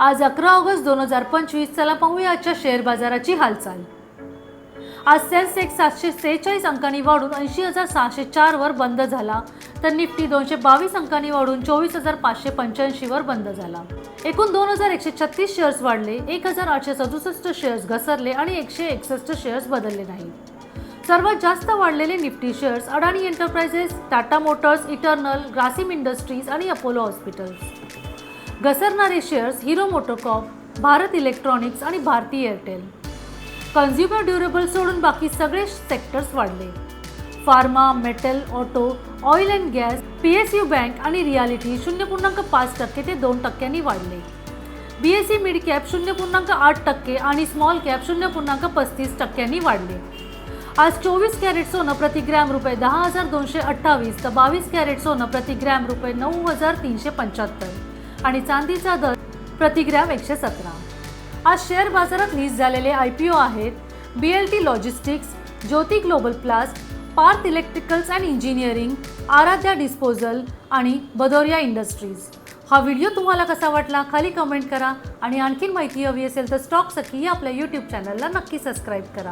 आज अकरा ऑगस्ट दोन हजार पंचवीस चला पाहूया आजच्या शेअर बाजाराची हालचाल. आज सेन्सेक्स सातशे सेहेचाळीस अंकांनी वाढून ऐंशी हजार सहाशे चारवर बंद झाला. तर निफ्टी दोनशे बावीस अंकांनी वाढून चोवीस हजार पाचशे पंच्याऐंशीवर बंद झाला. एकूण दोन हजार एकशे छत्तीस शेअर्स वाढले एक हजार आठशे सदुसष्ट शेअर्स घसरले आणि एकशे एकसष्ट शेअर्स बदलले नाही सर्वात जास्त वाढलेले Nifty shares Adani Enterprises Tata Motors Eternal Grasim Industries आणि Apollo hospitals. घसरणारे shares Hero Motocorp Bharat Electronics आणि भारती एअरटेल कन्झ्युमर ड्युरेबल सोडून बाकी सगळे सेक्टर्स वाढले. Pharma metal auto oil and gas P S U bank आणि रियालिटी शून्य पूर्णांक पाच टक्के ते दोन टक्क्यांनी वाढले. B S C mid cap शून्य पूर्णांक आठ टक्के आणि स्मॉल कॅप शून्य पूर्णांक पस्तीस टक्क्यांनी वाढले. आज चोवीस कॅरेट सोनं प्रति ग्रॅम रुपये दहा हजार दोनशे अठ्ठावीस तर बावीस कॅरेट सोनं प्रति ग्रॅम रुपये नऊ हजार तीनशे पंच्याहत्तर. आणि चांदीचा दर प्रतिग्रॅम एकशे सतरा. आज शेअर बाजारात लिस्ट झालेले आय पी ओ आहेत B L T logistics Jyoti global plast Parth electricals and engineering Aaradhya disposal आणि बदोरिया इंडस्ट्रीज. हा व्हिडिओ तुम्हाला कसा वाटला खाली कमेंट करा आणि आणखीन माहिती हवी असेल तर स्टॉक सखी या आपल्या यूट्यूब चॅनलला नक्की सबस्क्राईब करा.